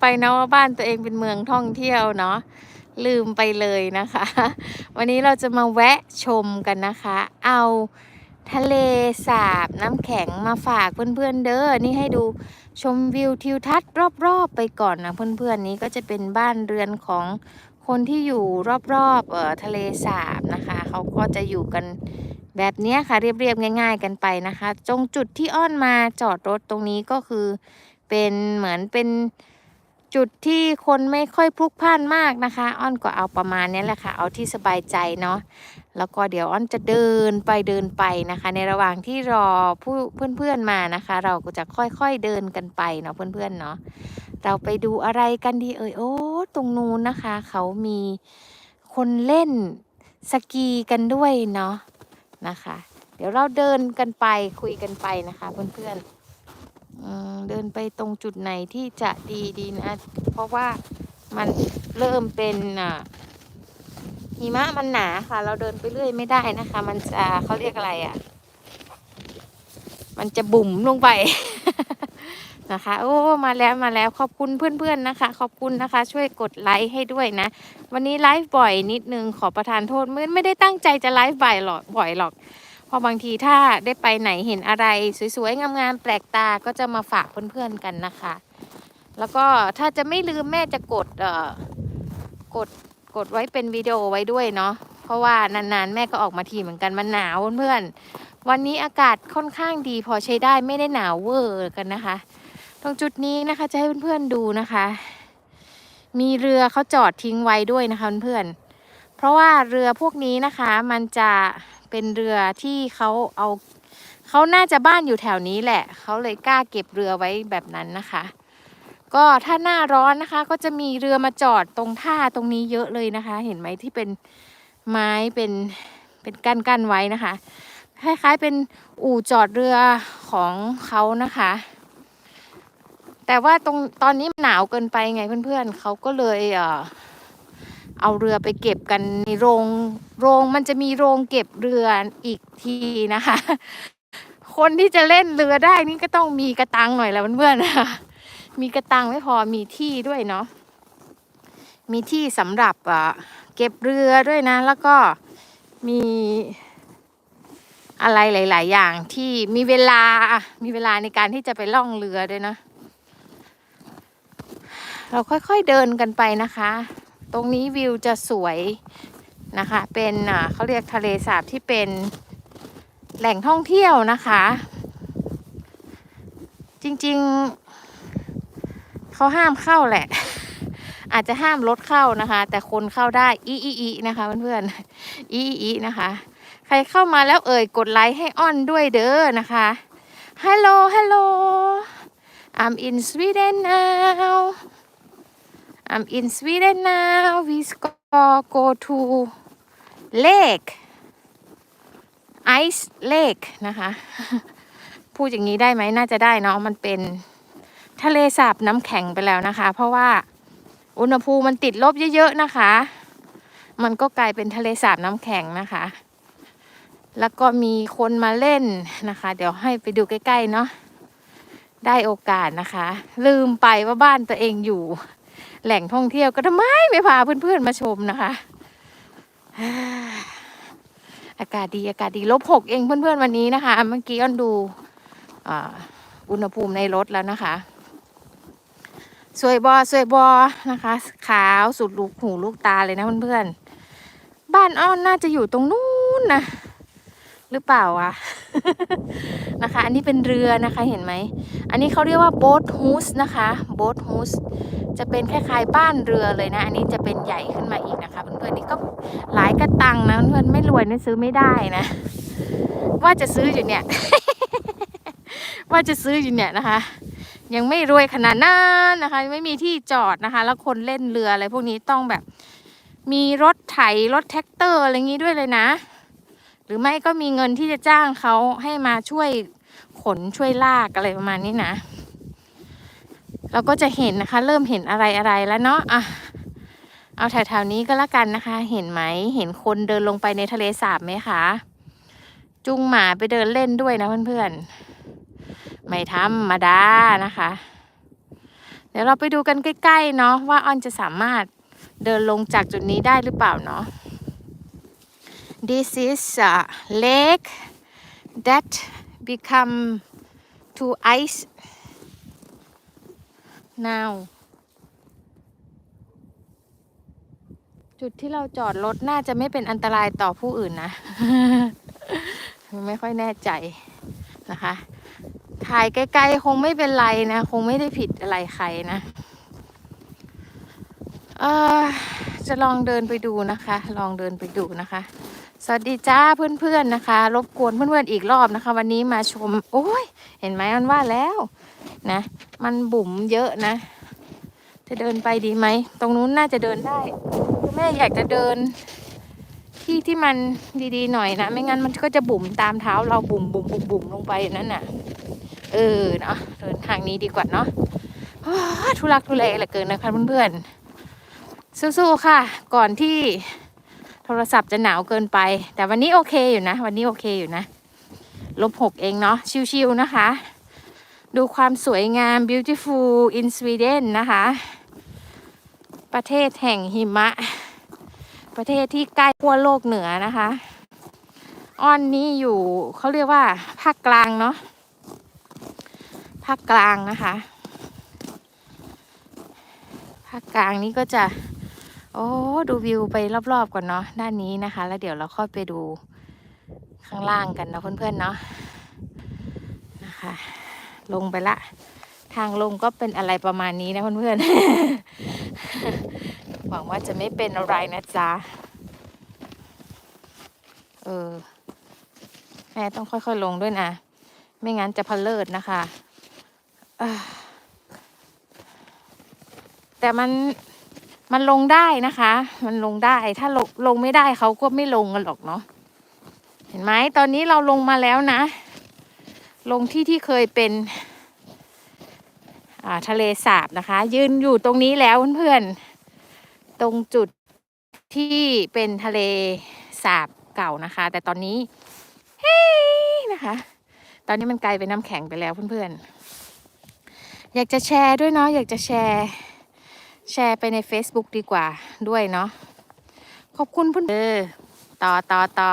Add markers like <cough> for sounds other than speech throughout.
ไปนะว่าบ้านตัวเองเป็นเมืองท่องเที่ยวเนาะลืมไปเลยนะคะ วันนี้เราจะมาแวะชมกันนะคะ เอาทะเลสาบน้ำแข็งมาฝากเพื่อนๆเด้อนี่ให้ดูชมวิวทิวทัศน์รอบๆไปก่อนนะเพื่อนๆนี้ก็จะเป็นบ้านเรือนของคนที่อยู่รอบๆเอ่อทะเลสาบนะคะเขาก็จะอยู่กันแบบนี้ค่ะเรียบๆง่าย ๆ กันไปนะคะตรงจุดที่อ้อนมาจอดรถตรงนี้ก็คือเป็นเหมือนเป็น จุดที่คนไม่ค่อยพลุกพล่านมากนะคะ อ้อนก็เอาประมาณนี้แหละค่ะ เอาที่สบายใจเนาะแล้วก็เดี๋ยวอ้อนจะเดินไปเดินไปนะคะ ในระหว่างที่รอผู้เพื่อนๆมานะคะ เราก็จะค่อยๆเดินกันไปเนาะเพื่อนๆเนาะเราไปดูอะไรกันดีเอ่ยโอ้ตรงนู้นนะคะ เขามีคนเล่นสกีกันด้วยเนาะนะคะ เดี๋ยวเราเดินกันไปคุยกันไปนะคะเพื่อนๆ เดินไปตรงจุดไหนที่จะดีดีนะ เพราะว่ามันเริ่มเป็นอะหิมะมันหนาค่ะ เราเดินไปเรื่อยไม่ได้นะคะ มันจะเขาเรียกอะไรอะ มันจะบุ๋มลงไปนะคะ โอ้มาแล้วมาแล้วขอบคุณเพื่อนๆนะคะ ขอบคุณนะคะ ช่วยกดไลค์ให้ด้วยนะ วันนี้ไลฟ์บ่อยนิดนึงขอประทานโทษไม่ไม่ได้ตั้งใจจะไลฟ์บ่อยหรอกบ่อยหรอก เพราะบางทีถ้าได้ไปไหนเห็นอะไร สวยๆงามๆแปลกตาก็จะมาฝากเพื่อนๆกันนะคะ แล้วก็ถ้าจะไม่ลืมแม่จะกดเอ่อกดกดไว้เป็นวิดีโอไว้ด้วยเนาะเพราะว่านานๆ แม่ก็ออกมาทีเหมือนกันมันหนาวเพื่อนๆวันนี้อากาศค่อนข้างดีพอใช้ได้ไม่ได้หนาวเวอร์กันนะคะ ตรงจุดนี้นะคะจะให้เพื่อนๆดูนะคะ มีเรือเขาจอดทิ้งไว้ด้วยนะคะเพื่อนๆเพราะว่าเรือพวกนี้นะคะมันจะ เป็นเรือที่เขาเอาเขาน่าจะบ้านอยู่แถวนี้แหละ เขาเลยกล้าเก็บเรือไว้แบบนั้นนะคะ ก็ถ้าหน้าร้อนนะคะ ก็จะมีเรือมาจอดตรงท่าตรงนี้เยอะเลยนะคะ เห็นไหมที่เป็นไม้เป็นเป็นกั้นกั้นไว้นะคะคล้ายๆเป็นอู่จอดเรือของเขานะคะ แต่ว่าตรงตอนนี้หนาวเกินไปไงเพื่อนๆเขาก็เลยเอ่อ เอาเรือไปเก็บกันในโรงโรงมันจะมีโรงเก็บเรืออีกทีนะคะ คนที่จะเล่นเรือได้นี่ก็ต้องมีกระตังหน่อยแหล้วเพื่อนๆนะคะมีกระตังไม่พอมีที่ด้วยเนาะมีที่สำหรับเก็บเรือด้วยนะ แล้วก็มีอะไรหลาย ๆ อย่างที่มีเวลามีเวลาในการที่จะไปล่องเรือด้วยนะ เราค่อย ๆ เดินกันไปนะคะ ตรงนี้วิวจะสวยนะคะ เป็นอ่าเขาเรียกทะเลสาบที่เป็นแหล่งท่องเที่ยวนะคะ จริงๆเขาห้ามเข้าแหละ อาจจะห้ามรถเข้านะคะ แต่คนเข้าได้อีอีอีนะคะเพื่อนๆอีอีนะคะ ใครเข้ามาแล้วเอ่ยกดไลค์ให้อ้อนด้วยเด้อนะคะ Hello Hello I'm in Sweden now I'm in Sweden now. We go go to lake ice lake นะคะ พูดอย่างนี้ได้ไหมน่าจะได้เนาะมันเป็นทะเลสาบน้ำแข็งไปแล้วนะคะ เพราะว่าอุณหภูมิมันติดลบเยอะๆนะคะ มันก็กลายเป็นทะเลสาบน้ำแข็งนะคะ แล้วก็มีคนมาเล่นนะคะ เดี๋ยวให้ไปดูใกล้ๆเนาะได้โอกาสนะคะ ลืมไปว่าบ้านตัวเองอยู่ แหล่งท่องเที่ยวก็ทำไมไม่พาเพื่อนๆมาชมนะคะ อากาศดีอากาศดีลบหกเองเพื่อนๆวันนี้นะคะ เมื่อกี้อ้อนดูอุณหภูมิในรถแล้วนะคะสวยบอสวยบอนะคะ ขาวสุดลูกหูลูกตาเลยนะเพื่อนๆบ้านอ้อนน่าจะอยู่ตรงนู้นนะ หรือเปล่าวะ นะคะ อันนี้เป็นเรือนะคะเห็นไหม อันนี้เขาเรียกว่าโบ๊ทฮูสนะคะโบ๊ทฮูสจะเป็นคล้ายๆบ้านเรือเลยนะ อันนี้จะเป็นใหญ่ขึ้นมาอีกนะคะเพื่อนๆนี่ก็หลายกระตังนะเพื่อนๆไม่รวยนี่ซื้อไม่ได้นะ ว่าจะซื้ออยู่เนี่ย ว่าจะซื้ออยู่เนี่ยนะคะ ยังไม่รวยขนาดนั้นนะคะ ไม่มีที่จอดนะคะ แล้วคนเล่นเรืออะไรพวกนี้ต้องแบบ มีรถไถรถแท็กเตอร์อะไรอย่างนี้ด้วยเลยนะ รือไม่ก็มีเงินที่จะจ้างเขาให้มาช่วยขนช่วยลากอะไรประมาณนี้นะ เราก็จะเห็นนะคะ เริ่มเห็นอะไรอะไรแล้วเนาะอะเอาแถวๆนี้ก็แล้วกันนะคะ เห็นไหมเห็นคนเดินลงไปในทะเลสาบไหมคะจุงหมาไปเดินเล่นด้วยนะเพื่อนๆไม่ธรรมดานะคะ เดี๋ยวเราไปดูกันใกล้ๆเนาะว่าออนจะสามารถเดินลงจากจุดนี้ได้หรือเปล่าเนาะ This is a lake that become to ice now จุดที่เราจอดรถน่าจะไม่เป็นอันตรายต่อผู้อื่นนะ ไม่ค่อยแน่ใจนะคะ ถ่ายไกลๆคงไม่เป็นไรนะ คงไม่ได้ผิดอะไรใครนะจะลองเดินไปดูนะคะ ลองเดินไปดูนะคะ สวัสดีจ้าเพื่อนๆนะคะ รบกวนเพื่อนๆอีกรอบนะคะ วันนี้มาชม โอ้ย เห็นไหมมันว่าแล้วนะ มันบุ๋มเยอะนะ จะเดินไปดีไหม ตรงนู้นน่าจะเดินได้คือแม่อยากจะเดิน ที่ที่มันดีๆหน่อยนะ ไม่งั้นมันก็จะบุ๋มตามเท้าเราบุ๋มบุ๋มบุ๋มบุ๋มลงไปนั่นน่ะ เออเนาะเดินทางนี้ดีกว่าเนาะทุลักทุเลเหลือเกินนะคะเพื่อนๆสู้ๆค่ะ ก่อนที่ ทรศัพท์จะหนาวเกินไป แต่วันนี้โอเคอยู่นะ วันนี้โอเคอยู่นะลบหกเองเนาะชิวๆนะคะ ดูความสวยงาม beautiful in Sweden นะคะ ประเทศแห่งหิมะ ประเทศที่ใกล้ขั้วโลกเหนือนะคะอ้อนนี่อยู่เขาเรียกว่าภาคกลางเนาะภาคกลางนะคะ ภาคกลางนี้ก็จะ โอ้ดูวิวไปรอบๆก่อนเนาะด้านนี้นะคะ แล้วเดี๋ยวเราค่อยไปดูข้างล่างกันนะเพื่อนๆเนาะนะคะ ลงไปละ ทางลงก็เป็นอะไรประมาณนี้นะเพื่อนๆหวังว่าจะไม่เป็นอะไรนะจ๊ะเออแม่ต้องค่อยๆลงด้วยนะ ไม่งั้นจะพะเลิดนะคะแต่มัน มันลงได้นะคะ มันลงได้ ถ้าลงลงไม่ได้เขาก็ไม่ลงกันหรอกเนาะ เห็นไหมตอนนี้เราลงมาแล้วนะ ลงที่ที่เคยเป็นอ่าทะเลสาบนะคะ ยืนอยู่ตรงนี้แล้วเพื่อนๆ ตรงจุดที่เป็นทะเลสาบเก่านะคะ แต่ตอนนี้เฮ้ยนะคะ ตอนนี้มันกลายเป็นน้ำแข็งไปแล้วเพื่อนๆ อยากจะแชร์ด้วยเนาะ อยากจะแชร์ แชร์ไปใน Facebook ดีกว่าด้วยเนาะขอบคุณเพื่อนเออต่อต่อต่อ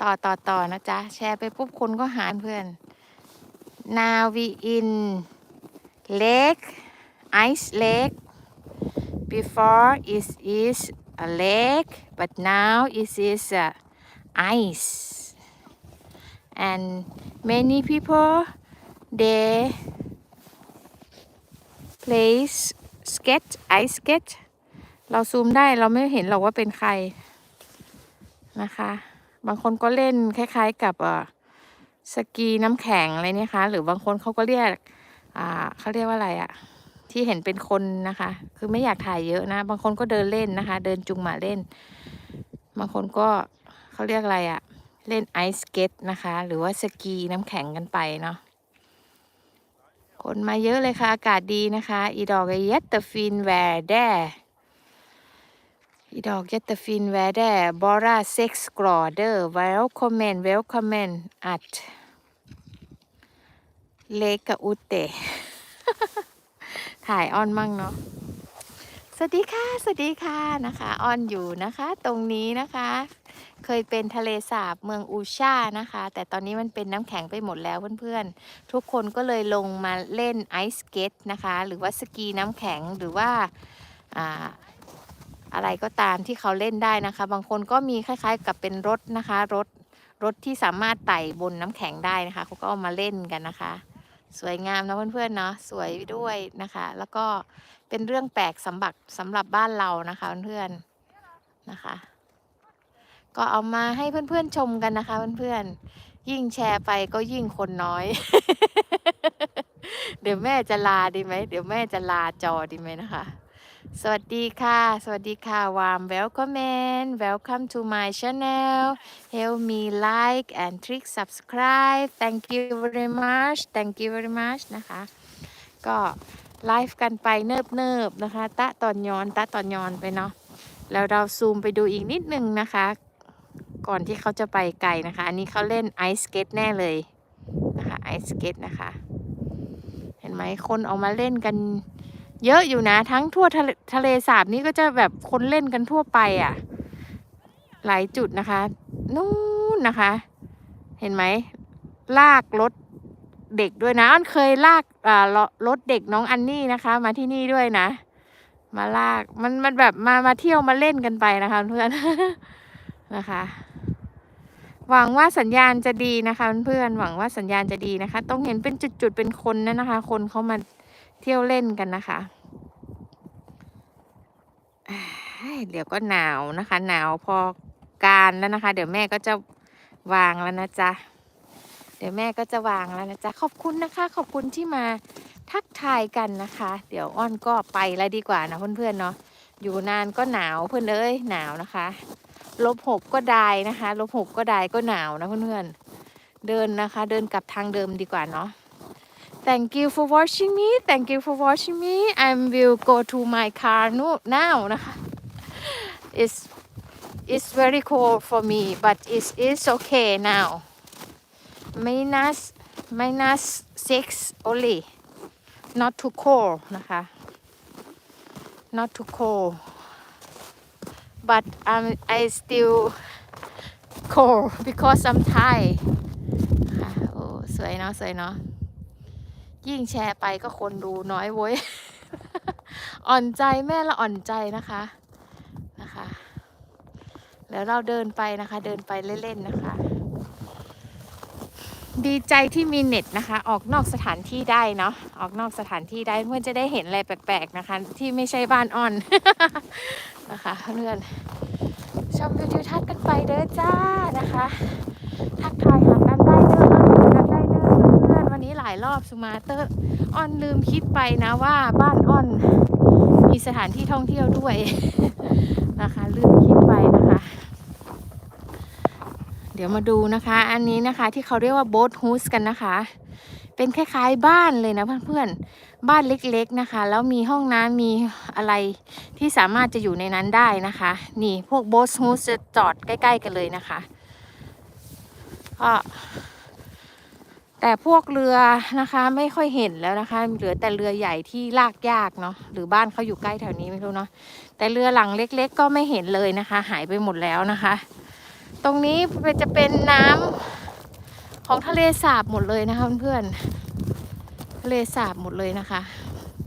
ต่อต่อต่อนะจ๊ะ แชร์ไปปุ๊บคนก็หาเพื่อน นาวีอินเล็กไอซ์เล็ก before it is a lake but now it is a ice and many people they place play skate ice skate เราซูมได้เราไม่เห็นหรอกว่าเป็นใครนะคะ บางคนก็เล่นคล้ายๆกับสกีน้ำแข็งอะไรเนี่ยคะหรือบางคนเขาก็เรียกเขาเรียกว่าอะไรอะที่เห็นเป็นคนนะคะ คือไม่อยากถ่ายเยอะนะ บางคนก็เดินเล่นนะคะ เดินจุงหมาเล่น บางคนก็เขาเรียกอะไรอะเล่นไอสเก็ตนะคะ หรือว่าสกีน้ำแข็งกันไปเนาะ คนมาเยอะเลยค่ะ อากาศดีนะคะ อีดอกเยตเตฟินแวร์แดอีดอกเยตเตฟินแวร์แดบอราเซ็กส์กรอเดอร์เวลคอมเมนเวลคอมเมนต์อัดเลกอุเตถ่ายออนมั่งเนาะ สวัสดีค่ะ สวัสดีค่ะนะคะออนอยู่นะคะ ตรงนี้นะคะ เคยเป็นทะเลสาบเมืองอูชานะคะ แต่ตอนนี้มันเป็นน้ำแข็งไปหมดแล้วเพื่อนๆ ทุกคนก็เลยลงมาเล่นไอซ์สเก็ตนะคะ หรือว่าสกีน้ำแข็งหรือว่าอ่าอะไรก็ตามที่เขาเล่นได้นะคะ บางคนก็มีคล้ายๆ กับเป็นรถนะคะ รถรถที่สามารถไต่บนน้ำแข็งได้นะคะ เขาก็เอามาเล่นกันนะคะ สวยงามนะเพื่อนๆเนาะสวยด้วยนะคะ แล้วก็เป็นเรื่องแปลกสำหรับสำหรับบ้านเรานะคะเพื่อนๆนะคะ ก็เอามาให้เพื่อนๆชมกันนะคะเพื่อนๆยิ่งแชร์ไปก็ยิ่งคนน้อย เดี๋ยวแม่จะลาดีไหมเดี๋ยวแม่จะลาจอดีไหมนะคะ สวัสดีค่ะ สวัสดีค่ะวาม welcome welcome to my channel help me like and click subscribe thank you very much thank you very much นะคะ ก็ไลฟ์กันไปเนิบๆนะคะ ตะตอนย้อน ตะตอนย้อนไปเนาะ แล้วเราซูมไปดูอีกนิดนึงนะคะ ก่อนที่เขาจะไปไกลนะคะ อันนี้เขาเล่นไอซ์สเก็ตแน่เลยนะคะ ไอซ์สเก็ตนะคะ เห็นไหมคนออกมาเล่นกัน เยอะอยู่นะ ทั้งทั่วทะเลทะเลสาบนี้ก็จะแบบคนเล่นกันทั่วไปอะ หลายจุดนะคะนู่นนะคะ เห็นไหมลากรถเด็กด้วยนะอ้อนเคยลากอ่ารถเด็กน้องอันนี่นะคะ มาที่นี่ด้วยนะ มาลากมันมันแบบมามาเที่ยวมาเล่นกันไปนะคะเพื่อนนะคะ หวังว่าสัญญาณจะดีนะคะเพื่อนหวังว่าสัญญาณจะดีนะคะ ต้องเห็นเป็นจุดๆเป็นคนนั่นนะคะ คนเขามา เที่ยวเล่นกันนะคะเดี๋ยวก็หนาวนะคะ หนาวพอการแล้วนะคะ เดี๋ยวแม่ก็จะวางแล้วนะจ๊ะเดี๋ยวแม่ก็จะวางแล้วนะจ๊ะขอบคุณนะคะ ขอบคุณที่มาทักทายกันนะคะ เดี๋ยวอ้อนก็ไปแล้วดีกว่านะเพื่อนๆเนาะอยู่นานก็หนาวเพื่อนเอ้ยหนาวนะคะลบหกก็ได้นะคะลบหกก็ได้ก็หนาวนะเพื่อนๆเดินนะคะ เดินกลับทางเดิมดีกว่าเนาะ Thank you for watching me Thank you for watching me I will go to my car no- now นะ<laughs> คะ It's it's very cold for me but it's it's okay now minus minus six only not too cold นะคะ not too cold but I'm I still cold <laughs> because I'm Thai <laughs> ค่ะโอ้สวยเนาะสวยเนาะ ยิ่งแชร์ไปก็คนดูน้อยเว้ย อ่อนใจแม่ละอ่อนใจนะคะนะคะ แล้วเราเดินไปนะคะ เดินไปเล่นๆนะคะ ดีใจที่มีเน็ตนะคะ ออกนอกสถานที่ได้เนาะออกนอกสถานที่ได้เพื่อนจะได้เห็นอะไรแปลกๆนะคะ ที่ไม่ใช่บ้านอ่อนนะคะเพื่อนชมวิวทิวทัศน์กันไปเด้อจ้านะคะ ทักทายหา อบสุมาเตอร์อ่อนลืมคิดไปนะว่าบ้านอ่อน มีสถานที่ท่องเที่ยวด้วยนะคะ ลืมคิดไปนะคะ เดี๋ยวมาดูนะคะ อันนี้นะคะที่เขาเรียกว่าโบ๊ทฮูสกันนะคะ เป็นคล้ายๆบ้านเลยนะเพื่อนๆ บ้านเล็กๆนะคะ แล้วมีห้องน้ำมีอะไรที่สามารถจะอยู่ในนั้นได้นะคะ นี่พวกโบ๊ทฮูสจะจอดใกล้ ๆ กันเลยนะคะก็ แต่พวกเรือนะคะไม่ค่อยเห็นแล้วนะคะ เหลือแต่เรือใหญ่ที่ลากยากเนาะหรือบ้านเขาอยู่ใกล้แถวนี้ไม่รู้เนาะแต่เรือหลังเล็ก ๆ ก็ไม่เห็นเลยนะคะ หายไปหมดแล้วนะคะ ตรงนี้จะเป็นน้ำของทะเลสาบหมดเลยนะคะเพื่อนๆทะเลสาบหมดเลยนะคะ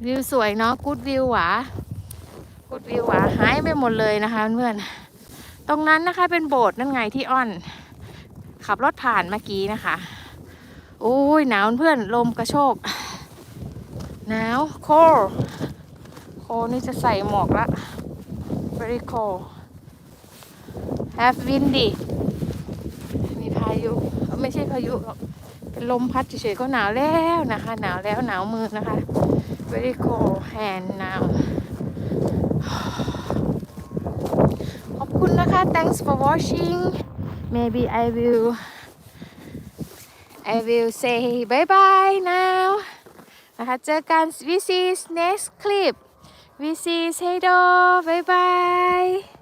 วิวสวยเนาะกูดวิวหวากูดวิวหวาหายไปหมดเลยนะคะเพื่อนๆตรงนั้นนะคะเป็นโบสถ์นั่นไงที่อ้อน ขับรถผ่านเมื่อกี้นะคะ โอ้ยหนาวเพื่อนลมกระโชกหนาวโคโคนี่จะใส่หมวกละ very cold have windy มีพายุไม่ใช่พายุหรอกเป็นลมพัดเฉยๆก็หนาวแล้วนะคะ หนาวแล้วหนาวมือนะคะ very cold hand now ขอบคุณนะคะ thanks for watching maybe I will I will say bye bye now นะคะเจอกัน we see next clip we see say do bye bye